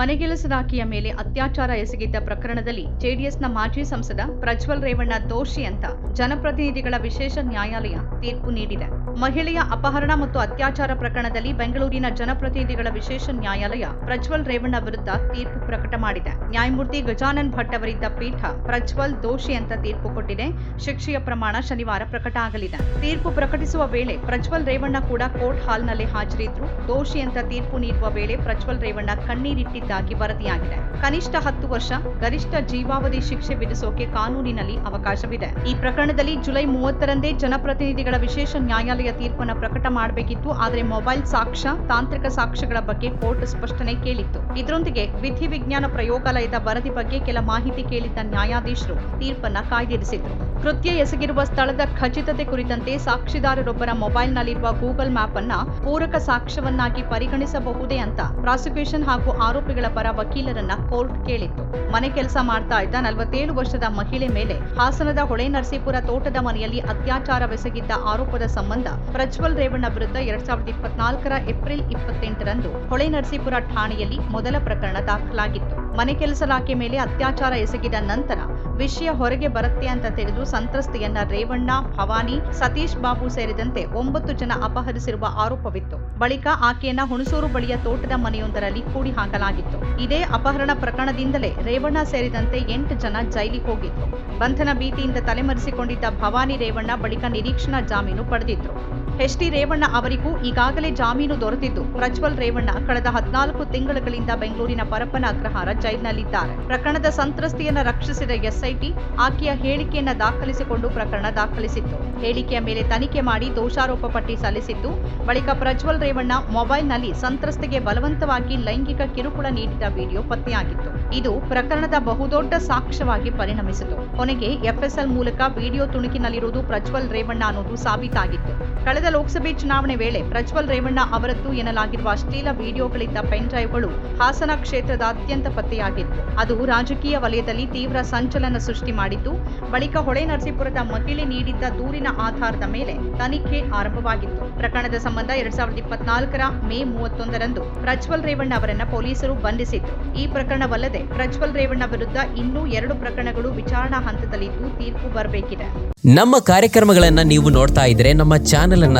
ಮನೆಗೆಲಸದಾಕಿಯ ಮೇಲೆ ಅತ್ಯಾಚಾರ ಎಸಗಿದ್ದ ಪ್ರಕರಣದಲ್ಲಿ ಜೆಡಿಎಸ್ನ ಮಾಜಿ ಸಂಸದ ಪ್ರಜ್ವಲ್ ರೇವಣ್ಣ ದೋಷಿ ಅಂತ ಜನಪ್ರತಿನಿಧಿಗಳ ವಿಶೇಷ ನ್ಯಾಯಾಲಯ ತೀರ್ಪು ನೀಡಿದೆ. ಮಹಿಳೆಯ ಅಪಹರಣ ಮತ್ತು ಅತ್ಯಾಚಾರ ಪ್ರಕರಣದಲ್ಲಿ ಬೆಂಗಳೂರಿನ ಜನಪ್ರತಿನಿಧಿಗಳ ವಿಶೇಷ ನ್ಯಾಯಾಲಯ ಪ್ರಜ್ವಲ್ ರೇವಣ್ಣ ವಿರುದ್ಧ ತೀರ್ಪು ಪ್ರಕಟ ಮಾಡಿದೆ. ನ್ಯಾಯಮೂರ್ತಿ ಗಜಾನನ್ ಭಟ್ ಅವರಿದ್ದ ಪೀಠ ಪ್ರಜ್ವಲ್ ದೋಷಿ ಅಂತ ತೀರ್ಪು ಕೊಟ್ಟಿದೆ. ಶಿಕ್ಷೆಯ ಪ್ರಮಾಣ ಶನಿವಾರ ಪ್ರಕಟ ಆಗಲಿದೆ. ತೀರ್ಪು ಪ್ರಕಟಿಸುವ ವೇಳೆ ಪ್ರಜ್ವಲ್ ರೇವಣ್ಣ ಕೂಡ ಕೋರ್ಟ್ ಹಾಲ್ನಲ್ಲಿ ಹಾಜರಿದ್ರು. ದೋಷಿ ಅಂತ ತೀರ್ಪು ನೀಡುವ ವೇಳೆ ಪ್ರಜ್ವಲ್ ರೇವಣ್ಣ ಕಣ್ಣೀರಿಟ್ಟಿದ್ದಾಗಿ ವರದಿಯಾಗಿದೆ. ಕನಿಷ್ಠ ಹತ್ತು ವರ್ಷ, ಗರಿಷ್ಠ ಜೀವಾವಧಿ ಶಿಕ್ಷೆ ವಿಧಿಸೋಕೆ ಕಾನೂನಿನಲ್ಲಿ ಅವಕಾಶವಿದೆ. ಈ ಪ್ರಕರಣದಲ್ಲಿ ಜುಲೈ ಮೂವತ್ತರಂದೇ ಜನಪ್ರತಿನಿಧಿಗಳ ವಿಶೇಷ ನ್ಯಾಯಾಲಯ ತೀರ್ಪನ್ನು ಪ್ರಕಟ ಮಾಡಬೇಕಿತ್ತು, ಆದರೆ ಮೊಬೈಲ್ ಸಾಕ್ಷ್ಯ, ತಾಂತ್ರಿಕ ಸಾಕ್ಷ್ಯಗಳ ಬಗ್ಗೆ ಕೋರ್ಟ್ ಸ್ಪಷ್ಟನೆ ಕೇಳಿತ್ತು. ಇದರೊಂದಿಗೆ ವಿಧಿವಿಜ್ಞಾನ ಪ್ರಯೋಗಾಲಯದ ವರದಿ ಬಗ್ಗೆ ಕೆಲ ಮಾಹಿತಿ ಕೇಳಿದ್ದ ನ್ಯಾಯಾಧೀಶರು ತೀರ್ಪನ್ನು ಕಾಯ್ದಿರಿಸಿದ್ರು. ಕೃತ್ಯ ಎಸಗಿರುವ ಸ್ಥಳದ ಖಚಿತತೆ ಕುರಿತಂತೆ ಸಾಕ್ಷಿದಾರರೊಬ್ಬರ ಮೊಬೈಲ್ನಲ್ಲಿರುವ ಗೂಗಲ್ ಮ್ಯಾಪ್ ಅನ್ನ ಪೂರಕ ಸಾಕ್ಷ್ಯವನ್ನಾಗಿ ಪರಿಗಣಿಸಬಹುದೇ ಅಂತ ಪ್ರಾಸಿಕ್ಯೂಷನ್ ಹಾಗೂ ಆರೋಪಿಗಳ ಪರ ವಕೀಲರನ್ನ ಕೋರ್ಟ್ ಕೇಳಿತ್ತು. ಮನೆ ಕೆಲಸ ಮಾಡ್ತಾ ಇದ್ದ ನಲವತ್ತೇಳು ವರ್ಷದ ಮಹಿಳೆ ಮೇಲೆ ಹಾಸನದ ಹೊಳೆ ನರಸೀಪುರ ತೋಟದ ಮನೆಯಲ್ಲಿ ಅತ್ಯಾಚಾರವೆಸಗಿದ್ದ ಆರೋಪದ ಸಂಬಂಧ ಪ್ರಜ್ವಲ್ ರೇವಣ್ಣ ವಿರುದ್ಧ ಎರಡ್ ಸಾವಿರದ ಇಪ್ಪತ್ನಾಲ್ಕರ ಏಪ್ರಿಲ್ ಇಪ್ಪತ್ತೆಂಟರಂದು ಹೊಳೆ ನರಸೀಪುರ ಠಾಣೆಯಲ್ಲಿ ಮೊದಲ ಪ್ರಕರಣ ದಾಖಲಾಗಿತ್ತು. ಮನೆ ಕೆಲಸದಾಕೆ ಮೇಲೆ ಅತ್ಯಾಚಾರ ಎಸಗಿದ ನಂತರ ವಿಷಯ ಹೊರಗೆ ಬರುತ್ತೆ ಅಂತ ತಿಳಿದು ಸಂತ್ರಸ್ತೆಯನ್ನ ರೇವಣ್ಣ, ಭವಾನಿ, ಸತೀಶ್ ಬಾಬು ಸೇರಿದಂತೆ ಒಂಬತ್ತು ಜನ ಅಪಹರಿಸಿರುವ ಆರೋಪವಿತ್ತು. ಬಳಿಕ ಆಕೆಯನ್ನ ಹುಣಸೂರು ಬಳಿಯ ತೋಟದ ಮನೆಯೊಂದರಲ್ಲಿ ಕೂಡಿ ಹಾಕಲಾಗಿತ್ತು. ಇದೇ ಅಪಹರಣ ಪ್ರಕರಣದಿಂದಲೇ ರೇವಣ್ಣ ಸೇರಿದಂತೆ ಎಂಟು ಜನ ಜೈಲಿಗೆ ಹೋಗಿದ್ರು. ಬಂಧನ ಭೀತಿಯಿಂದ ತಲೆಮರೆಸಿಕೊಂಡಿದ್ದ ಭವಾನಿ ರೇವಣ್ಣ ಬಳಿಕ ನಿರೀಕ್ಷಣಾ ಜಾಮೀನು ಪಡೆದಿದ್ರು. ಎಚ್ ಡಿ ರೇವಣ್ಣ ಅವರಿಗೂ ಈಗಾಗಲೇ ಜಾಮೀನು ದೊರೆತಿದ್ದು. ಪ್ರಜ್ವಲ್ ರೇವಣ್ಣ ಕಳೆದ ಹದಿನಾಲ್ಕು ತಿಂಗಳುಗಳಿಂದ ಬೆಂಗಳೂರಿನ ಪರಪ್ಪನ ಅಗ್ರಹಾರ ಜೈಲ್ನಲ್ಲಿದ್ದಾರೆ. ಪ್ರಕರಣದ ಸಂತ್ರಸ್ತೆಯನ್ನ ರಕ್ಷಿಸಿದ ಎಸ್ಐಟಿ ಆಕೆಯ ಹೇಳಿಕೆಯನ್ನ ದಾಖಲಿಸಿಕೊಂಡು ಪ್ರಕರಣ ದಾಖಲಿಸಿತ್ತು. ಹೇಳಿಕೆಯ ಮೇಲೆ ತನಿಖೆ ಮಾಡಿ ದೋಷಾರೋಪ ಪಟ್ಟಿ ಸಲ್ಲಿಸಿದ್ದು, ಬಳಿಕ ಪ್ರಜ್ವಲ್ ರೇವಣ್ಣ ಮೊಬೈಲ್ನಲ್ಲಿ ಸಂತ್ರಸ್ತೆಗೆ ಬಲವಂತವಾಗಿ ಲೈಂಗಿಕ ಕಿರುಕುಳ ನೀಡಿದ ವಿಡಿಯೋ ಪತ್ತೆಯಾಗಿತ್ತು. ಇದು ಪ್ರಕರಣದ ಬಹುದೊಡ್ಡ ಸಾಕ್ಷ್ಯವಾಗಿ ಪರಿಣಮಿಸಿತು. ಕೊನೆಗೆ ಎಫ್ಎಸ್ಎಲ್ ಮೂಲಕ ವಿಡಿಯೋ ತುಣುಕಿನಲ್ಲಿರುವುದು ಪ್ರಜ್ವಲ್ ರೇವಣ್ಣ ಅನ್ನೋದು ಸಾಬೀತಾಗಿತ್ತು. ಕಳೆದ ಲೋಕಸಭೆ ಚುನಾವಣೆ ವೇಳೆ ಪ್ರಜ್ವಲ್ ರೇವಣ್ಣ ಅವರದ್ದು ಎನ್ನಲಾಗಿರುವ ಅಶ್ಲೀಲ ವಿಡಿಯೋಗಳಿದ್ದ ಪೆನ್ ಡ್ರೈವ್ಗಳು ಹಾಸನ ಕ್ಷೇತ್ರದಾದ್ಯಂತ ಪತ್ತೆಯಾಗಿತ್ತು ಅದು ರಾಜಕೀಯ ವಲಯದಲ್ಲಿ ತೀವ್ರ ಸಂಚಲನ ಸೃಷ್ಟಿ ಮಾಡಿದ್ದು, ಬಳಿಕ ಹೊಳೆ ನರಸೀಪುರದ ಮಹಿಳೆ ನೀಡಿದ್ದ ದೂರಿನ ಆಧಾರದ ಮೇಲೆ ತನಿಖೆ ಆರಂಭವಾಗಿತ್ತು. ಪ್ರಕರಣದ ಸಂಬಂಧ ಎರಡ್ ಸಾವಿರದ ಇಪ್ಪತ್ನಾಲ್ಕರ ಮೇ ಮೂವತ್ತೊಂದರಂದು ಪ್ರಜ್ವಲ್ ರೇವಣ್ಣ ಅವರನ್ನ ಪೊಲೀಸರು ಬಂಧಿಸಿತ್ತು ಈ ಪ್ರಕರಣವಲ್ಲದೆ ಪ್ರಜ್ವಲ್ ರೇವಣ್ಣ ವಿರುದ್ಧ ಇನ್ನೂ ಎರಡು ಪ್ರಕರಣಗಳು ವಿಚಾರಣಾ ಹಂತದಲ್ಲಿದ್ದು ತೀರ್ಪು ಬರಬೇಕಿದೆ. ನಮ್ಮ ಕಾರ್ಯಕ್ರಮಗಳನ್ನ ನೀವು ನೋಡ್ತಾ ಇದ್ರೆ ನಮ್ಮ ಚಾನೆಲ್ ಅನ್ನ